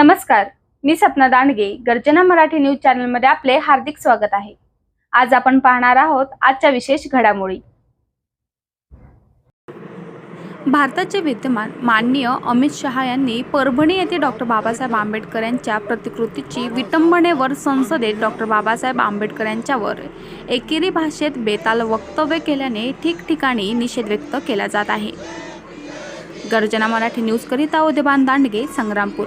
नमस्कार मी सपना दांडगे गर्जना मराठी न्यूज चॅनलमध्ये आपले हार्दिक स्वागत आहे. आज आपण पाहणार आहोत आजच्या विशेष घडामोडी. भारताचे विद्यमान माननीय अमित शहा यांनी परभणी येथे डॉक्टर बाबासाहेब आंबेडकर यांच्या प्रतिकृतीची विटंबनेवर संसदेत डॉक्टर बाबासाहेब आंबेडकर यांच्यावर एकेरी भाषेत बेताल वक्तव्य केल्याने ठिकठिकाणी निषेध व्यक्त केला जात आहे. गर्जना मराठी न्यूजकरिता उदयबान दांडगे संग्रामपूर.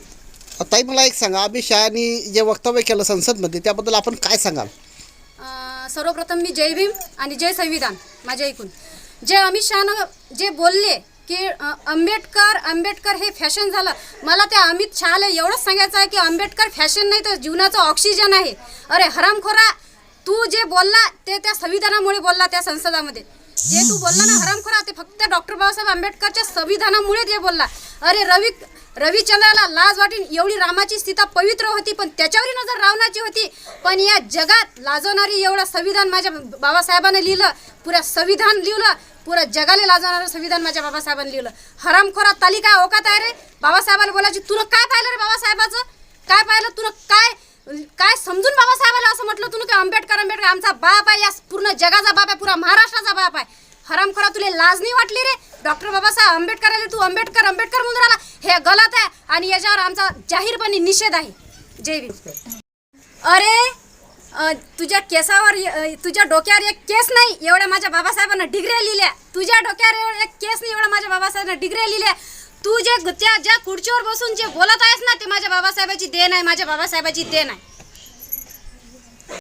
ताई मला एक सांगा अमित शहानी जे वक्तव्य केलं संसदमध्ये त्याबद्दल आपण काय सांगाल? अं, सर्वप्रथम मी जय भीम आणि जय संविधान माझ्या ऐकून. जे अमित शहानं जे बोलले की अं, आंबेडकर आंबेडकर हे फॅशन झालं मला त्या अमित शहाला एवढंच सांगायचं आहे की आंबेडकर फॅशन नाही तर जीवनाचं ऑक्सिजन आहे. अरे हरामखोरा तू जे बोलला ते त्या संविधानामुळे बोलला त्या संसदामध्ये. जे तू बोलला ना हरामखोरा ते फक्त डॉक्टर बाबासाहेब आंबेडकरच्या संविधानामुळे जे बोलला. अरे रवी रविचंद्राला लाज वाटेल एवढी रामाची सीता पवित्र होती पण त्याच्यावरही नजर रावणाची होती. पण या जगात लाजवणारी एवढं संविधान माझ्या बाबासाहेबांना लिहिलं पुऱ्या संविधान लिहिलं पुऱ्या जगाला लाजवणारं संविधान माझ्या बाबासाहेबांनी लिहिलं. हरामखोरा तालिका ओकात आहे रे. बाबासाहेबाला बोलायची तुला काय पाहिलं रे बाबासाहेबाचं? काय पाहिलं? तुला काय काय समजून बाबासाहेबाला असं म्हटलं तुला की आंबेडकर आंबेडकर आमचा बाप आहे या पूर्ण जगाचा बाप आहे पुरा महाराष्ट्राचा बाप आहे. हरामखोरा तुला लाज नाही वाटली रे? डॉक्टर बाबासाहेब आंबेडकर आले तू आंबेडकर आंबेडकर म्हणून राहिला. हे गलत आहे आणि याच्यावर आमचा जाहीरपणे निषेध आहे. जय अरे तुझ्या केसावर तुझ्या डोक्यावर एक केस नाही एवढ्या माझ्या बाबासाहेबांना डिग्र्या लिहिल्या. तुझ्या डोक्यावर एक केस नाही एवढ्या माझ्या बाबासाहेबांना डिग्र्या लिहिल्या. तू जे त्या ज्या खुर्चीवर बसून जे बोलत आहेस ना ते माझ्या बाबासाहेबाची देण आहे माझ्या बाबासाहेबाची देण आहे.